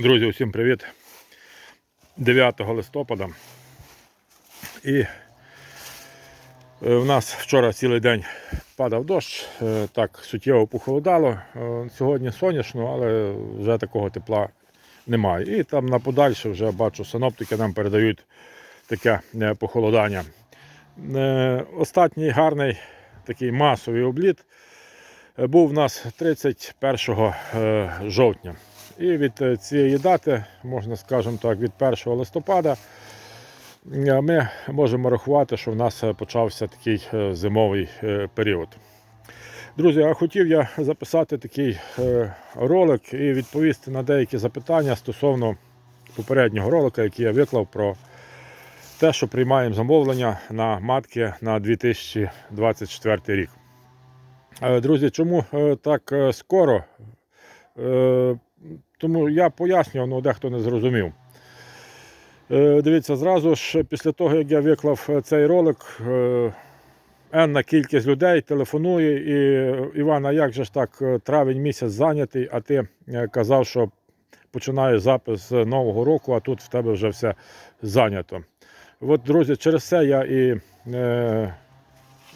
Друзі, усім привіт. 9 листопада. І е, в нас вчора цілий день падав дощ, е, так суттєво похолодало. Е, Сьогодні сонячно, але вже такого тепла немає. І там на подальше вже бачу, синоптики нам передають таке похолодання. Останній гарний такий масовий обліт був у нас 31 е, жовтня. І від е, цієї дати, можна скажемо так, від 1 листопада е, ми можемо рахувати, що в нас е, почався такий зимовий період. Друзі, а хотів я записати такий ролик і відповісти на деякі запитання стосовно попереднього ролика, який я виклав про те, що приймаємо замовлення на матки на 2024 рік. Друзі, чому так скоро? Е, Тому я пояснюю, але дехто не зрозумів. Е, Дивіться, зразу ж після того, як я виклав е, цей ролик, е, енна кількість людей телефонує і Іван, а як же ж так, е, травень місяць зайнятий, а ти е, казав, що починає запис Нового року, а тут в тебе вже все зайнято. От, друзі, через це я і е,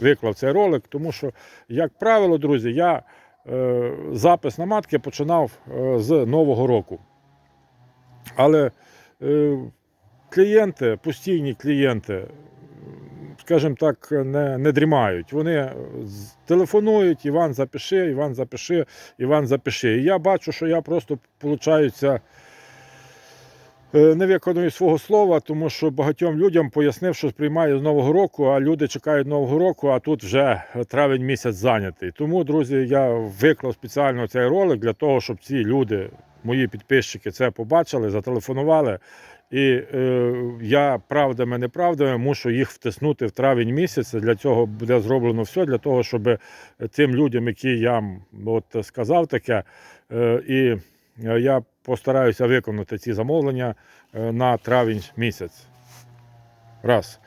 виклав цей ролик, тому що, як правило, друзі, я е, запис на матки починав е, з Нового року. Але е, клієнти, постійні клієнти, скажімо так, не, не дрімають. Вони телефонують, Іван запиши, Іван запиши, Іван запиши. І я бачу, що я просто, виходить, не виконую свого слова, тому що багатьом людям пояснив, що приймаю з Нового року, а люди чекають Нового року, а тут вже травень місяць зайнятий. Тому, друзі, я виклав спеціально цей ролик для того, щоб ці люди, мої підписчики, це побачили, зателефонували. І е, я правдами, неправдами мушу їх втиснути в травень місяць. Для цього буде зроблено все, для того, щоб тим людям, які я от, сказав таке, е, і е, я постараюся виконати ці замовлення е, на травень місяць. Раз.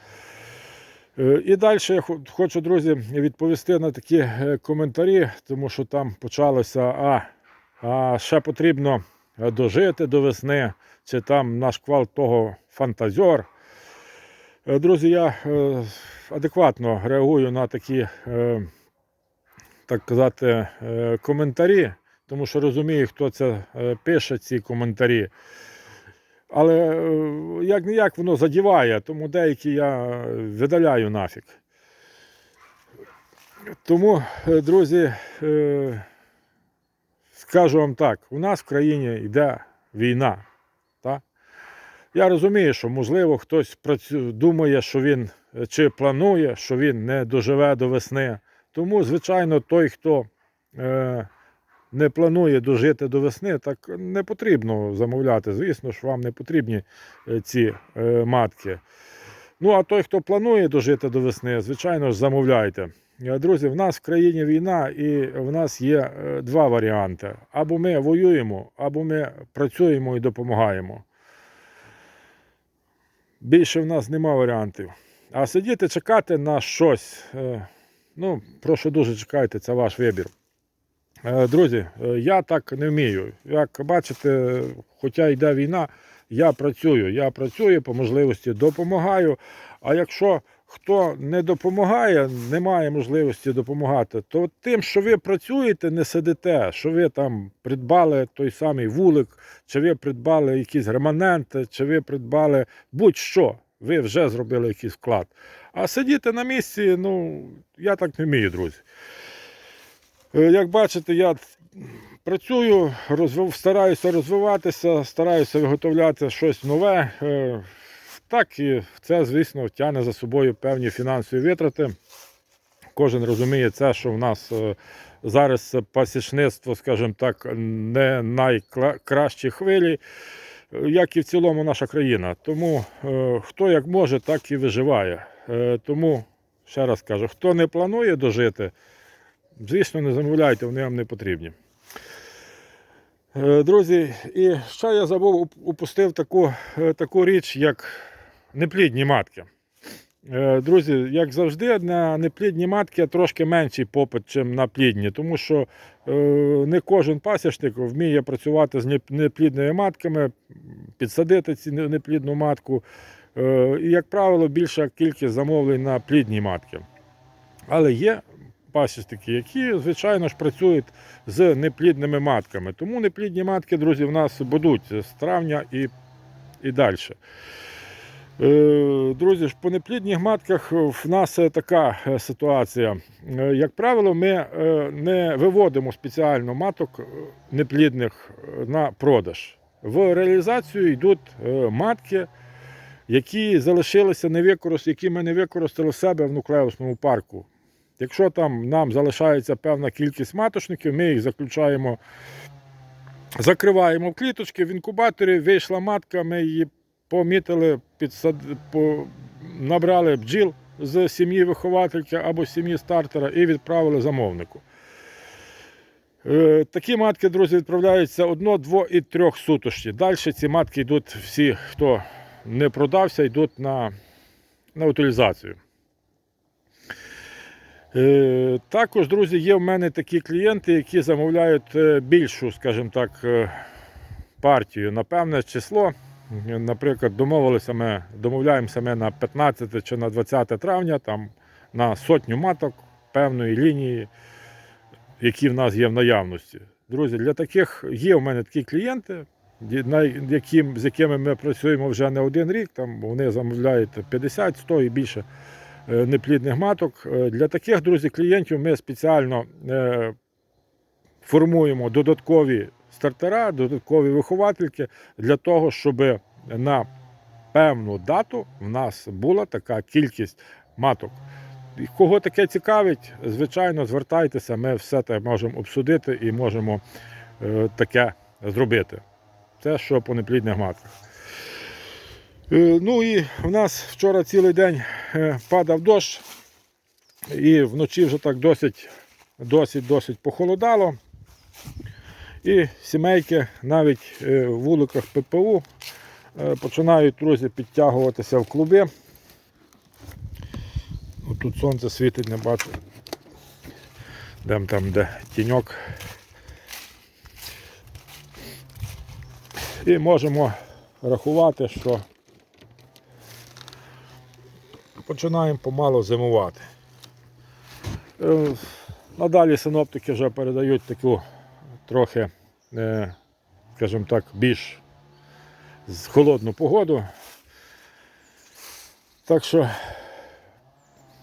Е, І далі я хочу, друзі, відповісти на такі е, коментарі, тому що там почалося, а, а ще потрібно е, дожити до весни, чи там наш квал того фантазер. Е, Друзі, я е, адекватно реагую на такі, е, так казати, е, коментарі, тому що розумію, хто це е, пише, ці коментарі. Але е, як не як воно задіває, тому деякі я видаляю нафіг. Тому, е, друзі, е, скажу вам так: у нас в країні йде війна. Та? Я розумію, що можливо хтось думає, що він е, чи планує, що він не доживе до весни. Тому, звичайно, той, хто е, не планує дожити до весни, так не потрібно замовляти. Звісно ж, вам не потрібні е, ці е, матки. Ну, а той, хто планує дожити до весни, звичайно ж, замовляйте. Е, Друзі, в нас в країні війна, і в нас є два варіанти: або ми воюємо, або ми працюємо і допомагаємо. Більше в нас нема варіантів. А сидіти чекати на щось. Ну, прошу дуже чекайте, це ваш вибір. Е, Друзі, е, я так не вмію. Як бачите, хоча йде війна, я працюю. Я працюю по можливості допомагаю. А якщо хто не допомагає, не має можливості допомагати, то тим, що ви працюєте, не сидите, що ви там придбали той самий вулик, чи ви придбали якісь реманенти, чи ви придбали будь-що, ви вже зробили якийсь вклад. А сидіти на місці, ну, я так не вмію, друзі. Е, Як бачите, я працюю, розвив, стараюся розвиватися, стараюся виготовляти щось нове. Е, Так і це, звісно, тягне за собою певні фінансові витрати. Кожен розуміє це, що в нас е, зараз пасічництво, скажімо так, не найкращі хвилі, як і в цілому наша країна. Тому хто як може, так і виживає. Тому, ще раз кажу, хто не планує дожити, Звісно, не замовляйте, вони вам не потрібні. Е, Друзі, і ще я забув упустив таку, е, таку річ, як неплідні матки. Е, Друзі, як завжди, на неплідні матки трошки менший попит, ніж на плідні, тому що не кожен пасічник вміє працювати з неплідними матками, підсадити ці неплідну матку. І, як правило, більша кількість замовлень на плідні матки. Але є пасічники, які, звичайно ж, працюють з неплідними матками. Тому неплідні матки, друзі, в нас будуть з травня і, і далі. Е, Друзі, по неплідних матках в нас така е, ситуація. Е, Як правило, ми не виводимо спеціально маток неплідних на продаж. В реалізацію йдуть матки, які залишилися не які ми не використали себе в нуклеусному парку. Якщо там нам залишається певна кількість маточників, ми їх заключаємо, закриваємо в кліточки в інкубаторі, вийшла матка, ми її помітили, підсад... по... набрали бджіл з сім'ї виховательки або сім'ї стартера і відправили замовнику. Е, Такі матки, друзі, відправляються одно, дво і трьох суточні. Далі ці матки йдуть всі, хто не продався, йдуть на, на утилізацію. Е, Також, друзі, є в мене такі клієнти, які замовляють е, більшу, скажімо так, е, партію на певне число. Наприклад, домовилися ми, домовляємося ми на 15 чи на 20 травня там, на сотню маток певної лінії, які в нас є в наявності. Друзі, для таких є в мене такі клієнти, з якими ми працюємо вже не один рік. Там вони замовляють 50, 100 і більше неплідних маток. Е, Для таких, друзі, клієнтів ми спеціально е, формуємо додаткові стартера, додаткові виховательки для того, щоб на певну дату в нас була така кількість маток. Кого таке цікавить, звичайно, звертайтеся, ми все це можемо обсудити і можемо е, таке зробити. Це що по неплідних матках. Е, ну і в нас вчора цілий день е, падав дощ, і вночі вже так досить, досить, досить похолодало. І сімейки навіть е, в вуликах ППУ починають друзі підтягуватися в клуби. Тут сонце світить, не бачу. Дем там, де тіньок. І можемо рахувати, що починаємо помало зимувати. Е, Надалі синоптики вже передають таку трохи, е, скажімо так, більш холодну погоду. Так що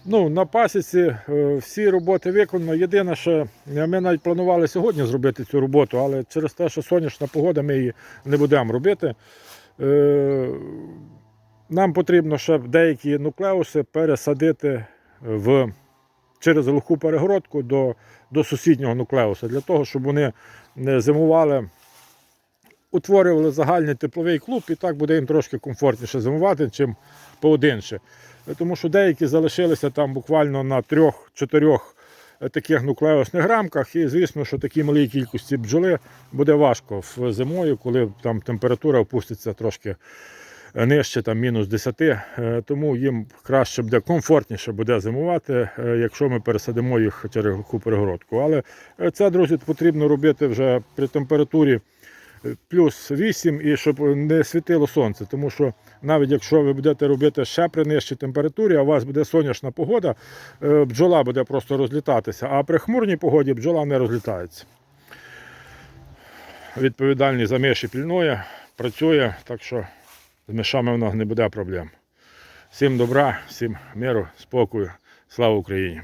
ну, на пасіці е, всі роботи виконано. Єдине, що ми навіть планували сьогодні зробити цю роботу, але через те, що сонячна погода, ми її не будемо робити. Нам потрібно ще деякі нуклеуси пересадити в, через глуху перегородку до, до сусіднього нуклеуса, для того, щоб вони не зимували, утворювали загальний тепловий клуб, і так буде їм трошки комфортніше зимувати, чим поодинше. Тому що деякі залишилися там буквально на трьох-чотирьох е, таких нуклеусних рамках, і звісно, що такій малій кількості бджоли буде важко в зимою, коли там температура опуститься трошки нижче, там мінус 10, е, тому їм краще буде комфортніше буде зимувати, е, якщо ми пересадимо їх через глуху перегородку. Але е, це, друзі, потрібно робити вже при температурі плюс 8 і щоб не світило сонце. Тому що навіть якщо ви будете робити ще при нижчій температурі, а у вас буде сонячна погода, бджола буде просто розлітатися, а при хмурній погоді бджола не розлітається. Відповідальний за миші пільнує, працює, так що з мішами в нас не буде проблем. Всім добра, всім миру, спокою. Слава Україні!